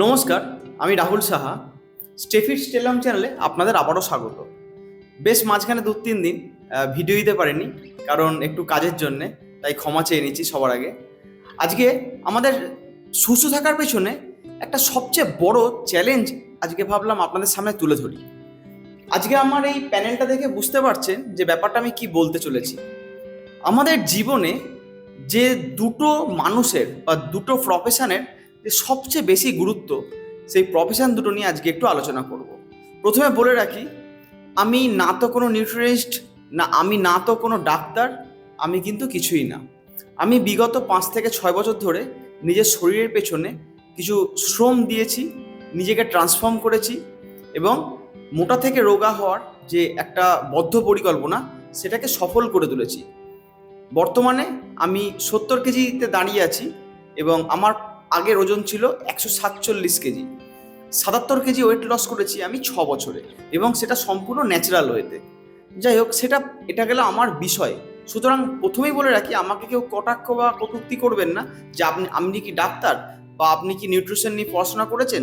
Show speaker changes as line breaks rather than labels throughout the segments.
নমস্কার, আমি রাহুল সাহা। স্টেফিট স্টেলাম চ্যানেলে আপনাদের আবারও স্বাগত। বেশ মাঝখানে দু তিন দিন ভিডিও দিতে পারিনি, কারণ একটু কাজের জন্যে, তাই ক্ষমা চেয়ে নিচ্ছি সবার আগে। আজকে আমাদের সুস্থ থাকার পেছনে একটা সবচেয়ে বড় চ্যালেঞ্জ আজকে ভাবলাম আপনাদের সামনে তুলে ধরি। আজকে আমার এই প্যানেলটা দেখে বুঝতে পারছেন যে ব্যাপারটা আমি কি বলতে চলেছি। আমাদের জীবনে যে দুটো মানুষের বা দুটো প্রফেশনের যে সবচেয়ে বেশি গুরুত্ব সেই প্রফেশন দুটো নিয়ে আজকে একটু আলোচনা করব। প্রথমে বলে রাখি, আমি না তো কোনো নিউট্রিনিস্ট না আমি না তো কোনো ডাক্তার, আমি কিন্তু কিছুই না। আমি বিগত পাঁচ থেকে ছয় বছর ধরে নিজের শরীরের পেছনে কিছু শ্রম দিয়েছি, নিজেকে ট্রান্সফর্ম করেছি এবং মোটা থেকে রোগা হওয়ার যে একটা বদ্ধ পরিকল্পনা, সেটাকে সফল করে তুলেছি। বর্তমানে আমি সত্তর কেজিতে দাঁড়িয়ে আছি এবং আমার আগের ওজন ছিল একশো সাতচল্লিশ কেজি। সাতাত্তর কেজি ওয়েট লস করেছি আমি ছ বছরে এবং সেটা সম্পূর্ণ ন্যাচারাল ওয়েতে যাই হোক, সেটা, এটা গেল আমার বিষয়। সুতরাং প্রথমেই বলে রাখি, আমাকে কেউ কটাক্ষ বা কটূক্তি করবেন না যে আপনি আপনি কি ডাক্তার বা আপনি কি নিউট্রিশন নিয়ে পড়াশোনা করেছেন,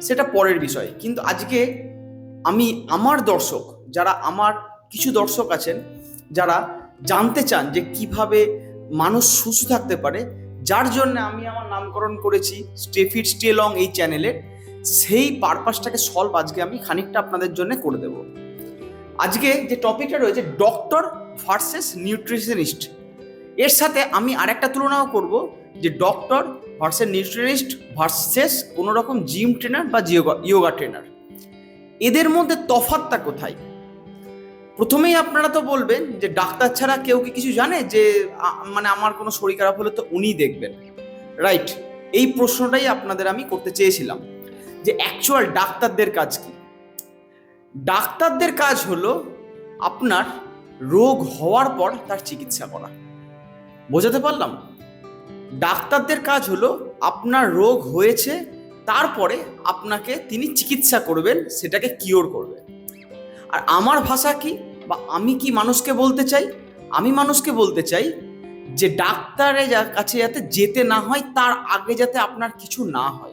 সেটা পরের বিষয়। কিন্তু আজকে আমি, আমার দর্শক, যারা আমার কিছু দর্শক আছেন, যারা জানতে চান যে কীভাবে মানুষ সুস্থ থাকতে পারে যার জন্য আমি আমার নামকরণ করেছি স্টেফিট স্টেলং এই চ্যানেলের সেই পারপাসটাকে সলভ আজকে আমি খানিকটা আপনাদের জন্য করে দেব। আজকে যে টপিকটা রয়েছে ডক্টর ভার্সেস নিউট্রিশনিস্ট এর সাথে আমি আরেকটা তুলনাও করব যে ডক্টর ভার্সেস নিউট্রিশনিস্ট ভার্সেস কোনো রকম জিম ট্রেনার বা ইয়োগা ট্রেনার এদের মধ্যে তফাৎটা কোথায়? প্রথমেই আপনারা তো বলবেন যে ডাক্তার ছাড়া কেউ কি কিছু জানে যে মানে আমার কোনো শরীর খারাপ হলে তো উনিই দেখবেন। রাইট এই প্রশ্নটাই আপনাদের আমি করতে চেয়েছিলাম যে অ্যাকচুয়াল ডাক্তারদের কাজ কি? ডাক্তারদের কাজ হলো আপনার রোগ হওয়ার পর তার চিকিৎসা করা। বোঝাতে পারলাম? ডাক্তারদের কাজ হলো আপনার রোগ হয়েছে, তারপরে আপনাকে তিনি চিকিৎসা করবেন, সেটাকে কিওর করবেন। আর আমার ভাষা কি? বা আমি কি মানুষকে বলতে চাই? আমি মানুষকে বলতে চাই যে ডাক্তারের কাছে যাতে যেতে না হয়, তার আগে যাতে আপনার কিছু না হয়।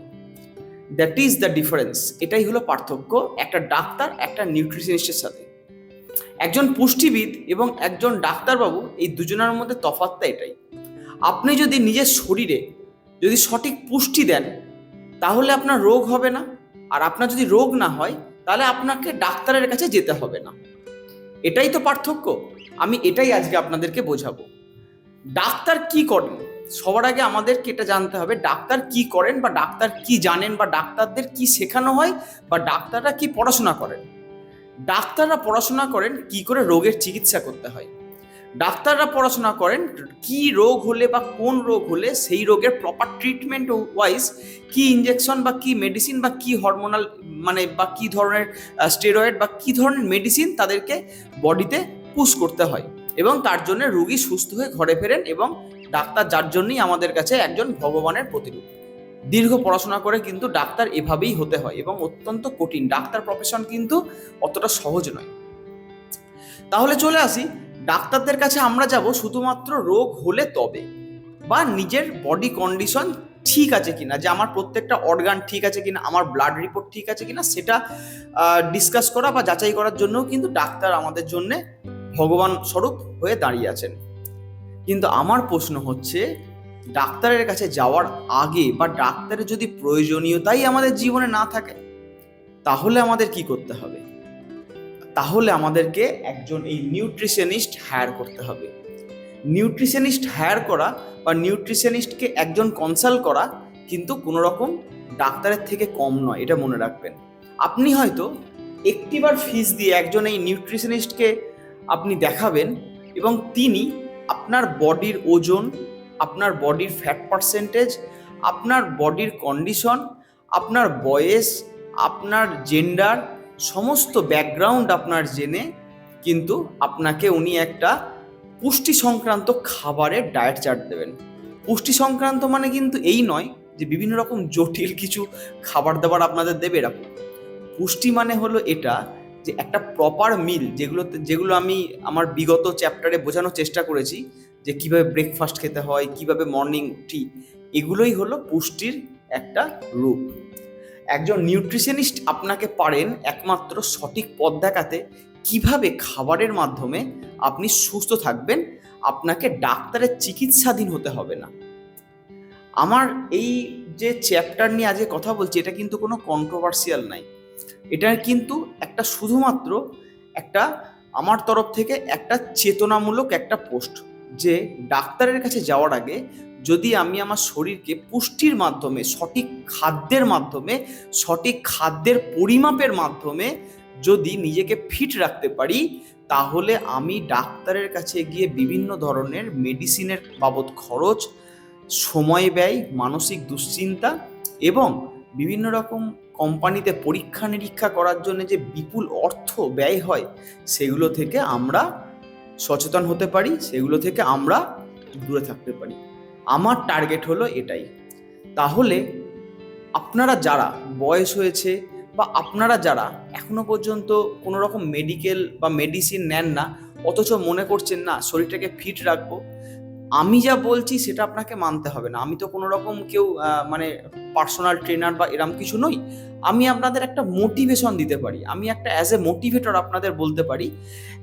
দ্যাট ইজ দ্য ডিফারেন্স এটাই হলো পার্থক্য একটা ডাক্তার, একটা নিউট্রিশনিস্টের সাথে। একজন পুষ্টিবিদ এবং একজন ডাক্তারবাবু, এই দুজনের মধ্যে তফাৎটা এটাই। আপনি যদি নিজের শরীরে যদি সঠিক পুষ্টি দেন, তাহলে আপনার রোগ হবে না। আর আপনার যদি রোগ না হয়, তাহলে আপনাকে ডাক্তারের কাছে যেতে হবে না। এটাই তো পার্থক্য। আমি এটাই আজকে আপনাদেরকে বোঝাবো। ডাক্তার কি করেন? সবার আগে আমাদেরকে এটা জানতে হবে, ডাক্তার কি করেন বা ডাক্তার কি জানেন বা ডাক্তারদের কি শেখানো হয় বা ডাক্তাররা কি পড়াশোনা করেন? ডাক্তাররা পড়াশোনা করেন, কি করে রোগের চিকিৎসা করতে হয়? ডাক্তাররা পড়াশোনা করেন কি রোগ হলে বা কোন রোগ হলে সেই রোগের প্রপার ট্রিটমেন্ট ওয়াইজ কি ইঞ্জেকশন বা কি মেডিসিন বা কি হরমোনাল মানে বা কি ধরনের স্টেরয়েড বা কি ধরনের মেডিসিন তাদেরকে বডিতে পুশ করতে হয় এবং তার জন্য রুগী সুস্থ হয়ে ঘরে ফেরেন এবং ডাক্তার যার জন্যই আমাদের কাছে একজন ভগবানের প্রতিরূপ। দীর্ঘ পড়াশোনা করে কিন্তু ডাক্তার এভাবেই হতে হয় এবং অত্যন্ত কঠিন। ডাক্তার প্রফেশন কিন্তু অতটা সহজ নয়। তাহলে চলে আসি ডাক্তারদের কাছে আমরা যাব শুধুমাত্র রোগ হলে তবে, বা নিজের বডি কন্ডিশন ঠিক আছে কিনা, যে আমার প্রত্যেকটা অর্গান ঠিক আছে কিনা, আমার ব্লাড রিপোর্ট ঠিক আছে কিনা, সেটা ডিসকাস করা বা যাচাই করার জন্যও কিন্তু ডাক্তার আমাদের জন্য ভগবান স্বরূপ হয়ে দাঁড়িয়ে আছেন। কিন্তু আমার প্রশ্ন হচ্ছে, ডাক্তারের কাছে যাওয়ার আগে বা ডাক্তারের যদি প্রয়োজনীয়তাই আমাদের জীবনে না থাকে, তাহলে আমাদের কি করতে হবে? তাহলে আমাদেরকে একজন এই নিউট্রিশনিস্ট হায়ার করতে হবে। নিউট্রিশনিস্ট হায়ার করা বা নিউট্রিশনিস্টকে একজন কনসাল্ট করা কিন্তু কোনো রকম ডাক্তারের থেকে কম নয়, এটা মনে রাখবেন। আপনি হয়তো একটিবার ফিস দিয়ে একজন এই নিউট্রিশনিস্টকে আপনি দেখাবেন এবং তিনি আপনার বডির ওজন, আপনার বডির ফ্যাট পার্সেন্টেজ আপনার বডির কন্ডিশন আপনার বয়স, আপনার জেন্ডার সমস্ত ব্যাকগ্রাউন্ড আপনার জেনে কিন্তু আপনাকে উনি একটা পুষ্টি সংক্রান্ত খাবারের ডায়েট চার্ট দেবেন। পুষ্টি সংক্রান্ত মানে কিন্তু এই নয় যে বিভিন্ন রকম জটিল কিছু খাবার দাবার আপনাদের দেবে এরকম। পুষ্টি মানে হলো এটা যে একটা প্রপার মিল যেগুলোতে, যেগুলো আমি আমার বিগত চ্যাপ্টারে বোঝানোর চেষ্টা করেছি যে কীভাবে ব্রেকফাস্ট খেতে হয়, কীভাবে মর্নিং টি এগুলোই হলো পুষ্টির একটা রূপ। একজন নিউট্রিশনিস্ট আপনাকে পারেন একমাত্র সঠিক পথ দেখাতে কীভাবে খাবারের মাধ্যমে আপনি সুস্থ থাকবেন, আপনাকে ডাক্তারের চিকিৎসাধীন হতে হবে না। আমার এই যে চ্যাপ্টার নিয়ে আজকে কথা বলছি, এটা কিন্তু কোনো কন্ট্রোভার্সিয়াল নাই। এটা কিন্তু একটা শুধুমাত্র একটা আমার তরফ থেকে একটা চেতনামূলক একটা পোস্ট যে ডাক্তারের কাছে যাওয়ার আগে যদি আমি আমার শরীরকে পুষ্টির মাধ্যমে, সঠিক খাদ্যের মাধ্যমে, সঠিক খাদ্যের পরিমাপের মাধ্যমে যদি নিজেকে ফিট রাখতে পারি, তাহলে আমি ডাক্তারের কাছে গিয়ে বিভিন্ন ধরনের মেডিসিনের বাবদ খরচ, সময় ব্যয়, মানসিক দুশ্চিন্তা এবং বিভিন্ন রকম কোম্পানিতে পরীক্ষা নিরীক্ষা করার জন্য যে বিপুল অর্থ ব্যয় হয়, সেগুলো থেকে আমরা সচেতন হতে পারি, সেগুলো থেকে আমরা দূরে থাকতে পারি। আমার টার্গেট হলো এটাই। তাহলে আপনারা যারা বয়স হয়েছে বা আপনারা যারা এখনও পর্যন্ত কোনো রকম মেডিকেল বা মেডিসিন নেন না, অথচ মনে করছেন না শরীরটাকে ফিট রাখব, আমি যা বলছি সেটা আপনাকে মানতে হবে না। আমি তো কোনো রকম কেউ মানে পার্সোনাল ট্রেনার বা এরম কিছু নই। আমি আপনাদের একটা মোটিভেশন দিতে পারি। আমি একটা অ্যাজ এ মোটিভেটর আপনাদের বলতে পারি,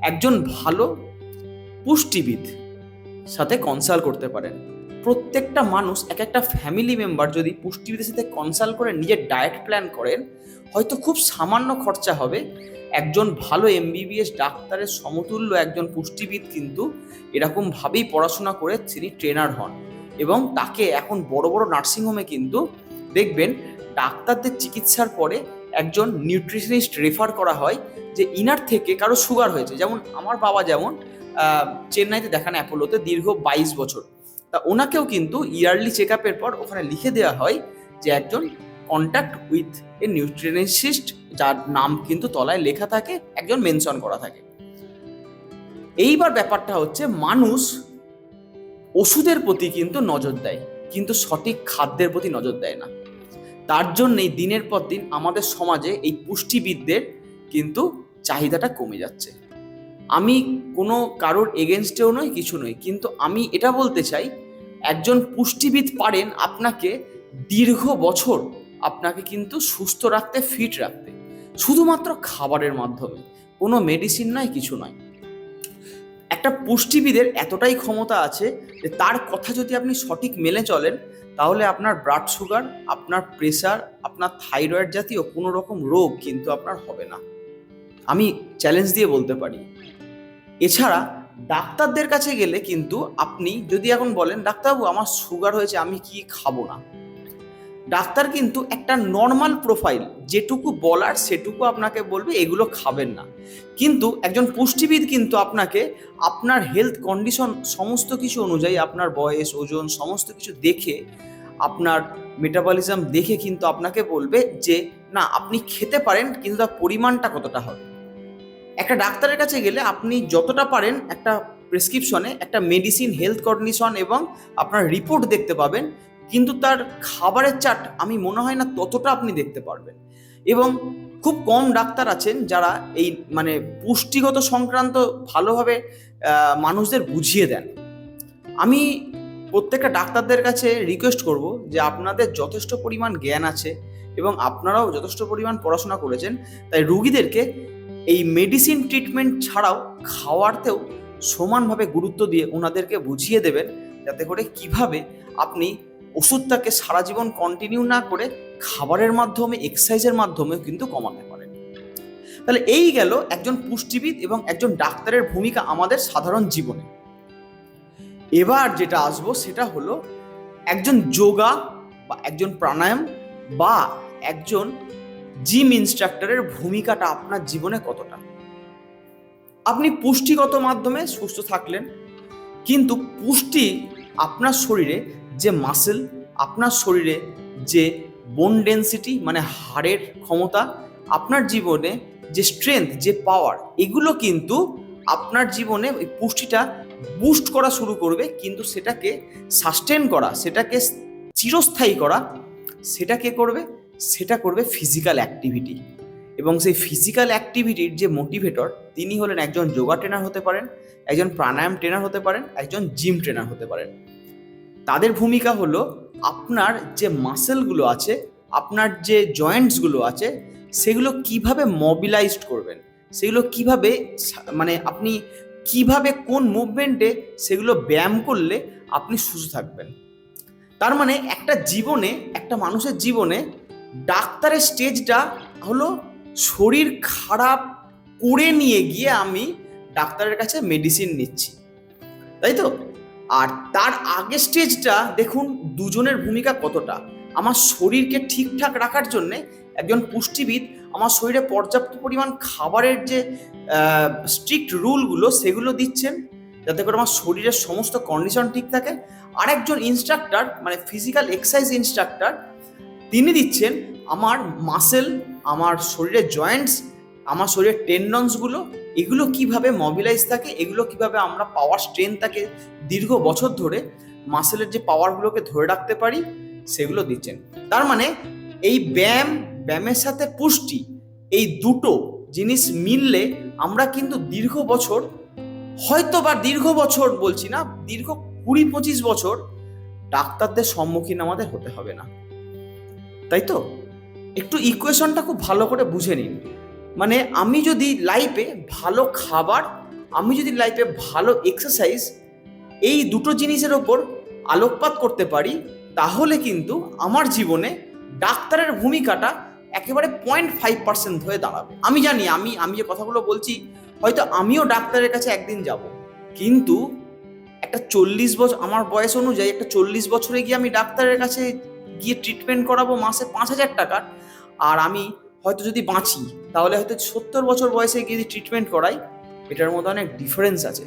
একজন ভালো পুষ্টিবিদ সাথে কনসাল্ট করতে পারেন। প্রত্যেকটা মানুষ এক একটা ফ্যামিলি মেম্বার যদি পুষ্টিবিদের সাথে কনসাল্ট করে, নিজের ডায়েট প্ল্যান করেন, হয়তো খুব সামান্য খরচা হবে। একজন ভালো এমবিবিএস ডাক্তারের সমতুল্য একজন পুষ্টিবিদ কিন্তু এরকমভাবেই পড়াশোনা করে তিনি ট্রেনার হন। এবং তাকে এখন বড় বড় নার্সিংহোমে কিন্তু দেখবেন, ডাক্তারদের চিকিৎসার পরে একজন নিউট্রিশনিস্ট রেফার করা হয় যে ইনার থেকে কারও সুগার হয়েছে। যেমন আমার বাবা যেমন চেন্নাইতে দেখান অ্যাপোলোতে দীর্ঘ বাইশ বছর। তা ওনাকেও কিন্তু ইয়ারলি চেক আপের পর ওখানে লিখে দেওয়া হয় যে একজন কন্ট্যাক্ট উইথ এ নিউট্রিশনিস্ট যার নাম কিন্তু তলায় লেখা থাকে, একজন মেনশন করা থাকে। এইবার ব্যাপারটা হচ্ছে মানুষ ওষুধের প্রতি কিন্তু নজর দেয়, কিন্তু সঠিক খাদ্যের প্রতি নজর দেয় না। তার জন্যই দিনের পর দিন আমাদের সমাজে এই পুষ্টিবিদদের কিন্তু চাহিদাটা কমে যাচ্ছে। আমি কোনো কারোর এগেনস্টেও নই, কিছু নই, কিন্তু আমি এটা বলতে চাই একজন পুষ্টিবিদ পারেন আপনাকে দীর্ঘ বছর আপনাকে কিন্তু সুস্থ রাখতে ফিট রাখতে। শুধুমাত্র খাবারের মাধ্যমে, কোনো মেডিসিন নয়, কিছু নয়। একটা পুষ্টিবিদের এতটাই ক্ষমতা আছে যে তার কথা যদি আপনি সঠিক মেনে চলেন, তাহলে আপনার ব্লাড সুগার আপনার প্রেশার আপনার থাইরয়েড জাতীয় কোনো রকম রোগ কিন্তু আপনার হবে না। আমি চ্যালেঞ্জ দিয়ে বলতে পারি। এছাড়া ডাক্তারদের কাছে গেলে কিন্তু আপনি যদি এখন বলেন, ডাক্তারবাবু, আমার সুগার হয়েছে, আমি কি খাব না? ডাক্তার কিন্তু একটা নর্মাল প্রোফাইল যেটুকু বলার সেটুকু আপনাকে বলবে, এগুলো খাবেন না। কিন্তু একজন পুষ্টিবিদ কিন্তু আপনাকে আপনার হেলথ কন্ডিশন সমস্ত কিছু অনুযায়ী, আপনার বয়স, ওজন, সমস্ত কিছু দেখে, আপনার মেটাবলিজম দেখে কিন্তু আপনাকে বলবে যে, না, আপনি খেতে পারেন, কিন্তু তার পরিমাণটা কতটা হবে? একটা ডাক্তারের কাছে গেলে আপনি যতটা পারেন একটা প্রেসক্রিপশনে একটা মেডিসিন হেলথ কন্ডিশন এবং আপনার রিপোর্ট দেখতে পাবেন। কিন্তু তার খাবারের চার্ট আমি মনে হয় না ততটা আপনি দেখতে পারবেন। এবং খুব কম ডাক্তার আছেন যারা এই মানে পুষ্টিগত সংক্রান্ত ভালোভাবে মানুষদের বুঝিয়ে দেন। আমি প্রত্যেকটা ডাক্তারদের কাছে রিকোয়েস্ট করব যে আপনাদের যথেষ্ট পরিমাণ জ্ঞান আছে এবং আপনারাও যথেষ্ট পরিমাণ পড়াশোনা করেছেন। তাই রুগীদেরকে এই মেডিসিন ট্রিটমেন্ট ছাড়াও খাওয়ারতেও সমানভাবে গুরুত্ব দিয়ে ওনাদেরকে বুঝিয়ে দেবেন যাতে করে কীভাবে আপনি ওষুধটাকে সারা জীবন কন্টিনিউ না করে খাবারের মাধ্যমে এক্সারসাইজের মাধ্যমেও কিন্তু কমাতে পারেন। তাহলে এই গেল একজন পুষ্টিবিদ এবং একজন ডাক্তারের ভূমিকা আমাদের সাধারণ জীবনে। এবার যেটা আসব সেটা হলো একজন যোগা বা একজন প্রাণায়াম বা একজন জিম ইনস্ট্রাক্টরের ভূমিকাটা আপনার জীবনে কতটা? আপনি পুষ্টিগত মাধ্যমে সুস্থ থাকলেন, কিন্তু পুষ্টি আপনার শরীরে যে মাসেল আপনার শরীরে যে বোন ডেন্সিটি মানে হাড়ের ক্ষমতা, আপনার জীবনে যে স্ট্রেংথ যে পাওয়ার এগুলো কিন্তু আপনার জীবনে ওই পুষ্টিটা বুস্ট করা শুরু করবে, কিন্তু সেটাকে সাস্টেন করা, সেটাকে চিরস্থায়ী করা, সেটা কে করবে? সেটা করবে ফিজিক্যাল অ্যাক্টিভিটি এবং সেই ফিজিক্যাল অ্যাক্টিভিটির যে মোটিভেটর তিনি হলেন একজন যোগা ট্রেনার হতে পারেন, একজন প্রাণায়াম ট্রেনার হতে পারেন, একজন জিম ট্রেনার হতে পারেন। তাদের ভূমিকা হলো আপনার যে মাসেলগুলো আছে, আপনার যে জয়েন্টসগুলো আছে, সেগুলো কীভাবে মবিলাইজড করবেন? সেগুলো কীভাবে মানে আপনি কীভাবে কোন মুভমেন্টে সেগুলো ব্যায়াম করলে আপনি সুস্থ থাকবেন? তার মানে একটা জীবনে, একটা মানুষের জীবনে ডাক্তারের স্টেজটা হলো শরীর খারাপ করে নিয়ে গিয়ে আমি ডাক্তারের কাছে মেডিসিন নিচ্ছি। তাই তো? আর তার আগের স্টেজটা দেখুন দুজনের ভূমিকা কতটা। আমার শরীরকে ঠিকঠাক রাখার জন্যে একজন পুষ্টিবিদ আমার শরীরে পর্যাপ্ত পরিমাণ খাবারের যে স্ট্রিক্ট রুলগুলো সেগুলো দিচ্ছেন, যাতে করে আমার শরীরের সমস্ত কন্ডিশন ঠিক থাকে। আরেকজন ইনস্ট্রাক্টর মানে ফিজিক্যাল এক্সারসাইজ ইনস্ট্রাক্টর দিচ্ছেন আমার মাসেল আমার শরীরের জয়েন্টস আমার শরীরের টেন্ডনসগুলো এগুলো কীভাবে মবিলাইজ থাকে, এগুলো কীভাবে আমরা পাওয়ার স্ট্রেন থাকে দীর্ঘ বছর ধরে মাসেলের যে পাওয়ারগুলোকে ধরে রাখতে পারি, সেগুলো দিচ্ছেন। তার মানে এই ব্যায়াম, ব্যায়ামের সাথে পুষ্টি, এই দুটো জিনিস মিললে আমরা কিন্তু দীর্ঘ বছর, হয়তো বা দীর্ঘ বছর বলছি না, দীর্ঘ কুড়ি পঁচিশ বছর ডাক্তারদের সম্মুখীন আমাদের হতে হবে না। তাই তো? একটু ইকুয়েশনটা খুব ভালো করে বুঝে নিন। মানে আমি যদি লাইফে ভালো খাবার, আমি যদি লাইফে ভালো এক্সারসাইজ এই দুটো জিনিসের ওপর আলোকপাত করতে পারি, তাহলে কিন্তু আমার জীবনে ডাক্তারের ভূমিকাটা একেবারে পয়েন্ট ফাইভ পার্সেন্ট হয়ে দাঁড়াবে। আমি জানি, আমি আমি যে কথাগুলো বলছি, হয়তো আমিও ডাক্তারের কাছে একদিন যাব। কিন্তু একটা চল্লিশ বছর আমার বয়স অনুযায়ী একটা চল্লিশ বছরে গিয়ে আমি ডাক্তারের কাছে গিয়ে ট্রিটমেন্ট করাবো মাসে পাঁচ হাজার টাকার আর আমি হয়তো যদি বাঁচি, তাহলে হয়তো সত্তর বছর বয়সে গিয়ে যদি ট্রিটমেন্ট করাই, এটার মধ্যে অনেক ডিফারেন্স আছে।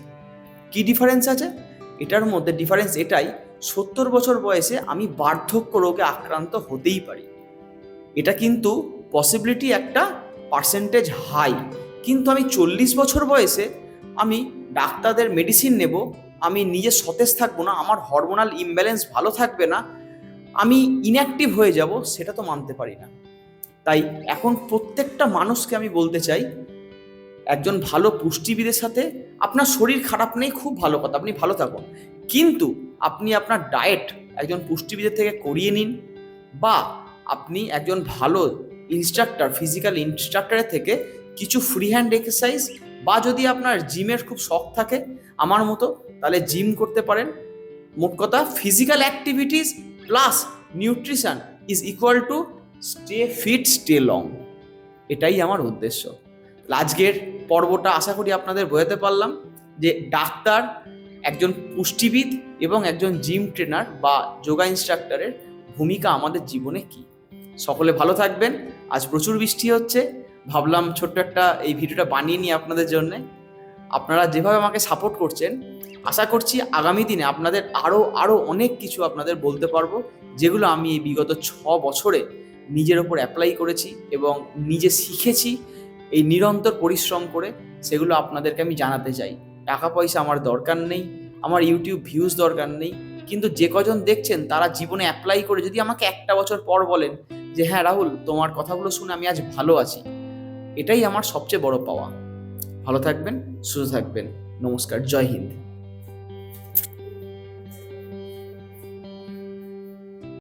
কি ডিফারেন্স আছে? এটার মধ্যে ডিফারেন্স এটাই, সত্তর বছর বয়সে আমি বার্ধক্য রোগে আক্রান্ত হতেই পারি। এটা কিন্তু পসিবিলিটি একটা পার্সেন্টেজ হাই কিন্তু আমি চল্লিশ বছর বয়সে আমি ডাক্তারদের মেডিসিন নেব, আমি নিজে সতেজ থাকব না, আমার হরমোনাল ইমব্যালেন্স ভালো থাকবে না আমি ইনঅ্যাক্টিভ হয়ে যাব, সেটা তো মানতে পারি না। তাই এখন প্রত্যেকটা মানুষকে আমি বলতে চাই, একজন ভালো পুষ্টিবিদের সাথে আপনার শরীর খারাপ নেই, খুব ভালো কথা, আপনি ভালো থাকুন। কিন্তু আপনি আপনার ডায়েট একজন পুষ্টিবিদের থেকে করিয়ে নিন বা আপনি একজন ভালো ইনস্ট্রাক্টর ফিজিক্যাল ইনস্ট্রাক্টরের থেকে কিছু ফ্রি হ্যান্ড এক্সারসাইজ বা যদি আপনার জিমের খুব শখ থাকে, আমার মতো, তাহলে জিম করতে পারেন। মোট কথা physical activities plus nutrition is equal to stay fit stay long এটাই আমার উদ্দেশ্য। আজকের পর্বটা আশা করি আপনাদের বোঝাতে পারলাম যে ডাক্তার, একজন পুষ্টিবিদ এবং একজন জিম ট্রেনার বা যোগা ইনস্ট্রাক্টরের ভূমিকা আমাদের জীবনে কি। সকলে ভালো থাকবেন। আজ প্রচুর বৃষ্টি হচ্ছে। ভাবলাম ছোট্ট একটা এই ভিডিওটা বানিয়ে নিই আপনাদের জন্য। আপনারা যেভাবে আমাকে সাপোর্ট করছেন, আশা করছি আগামী দিনে আপনাদের আরও আরও অনেক কিছু আপনাদের বলতে পারব, যেগুলো আমি এই বিগত ছ বছরে নিজের ওপর অ্যাপ্লাই করেছি এবং নিজে শিখেছি এই নিরন্তর পরিশ্রম করে, সেগুলো আপনাদেরকে আমি জানাতে চাই। টাকা পয়সা আমার দরকার নেই, আমার ইউটিউব ভিউজ দরকার নেই, কিন্তু যে কজন দেখছেন তারা জীবনে অ্যাপ্লাই করে যদি আমাকে একটা বছর পর বলেন যে হ্যাঁ রাহুল, তোমার কথাগুলো শুনে আমি আজ ভালো আছি। এটাই আমার সবচেয়ে বড় পাওয়া। ভালো থাকবেন সুস্থ থাকবেন। নমস্কার জয় হিন্দ।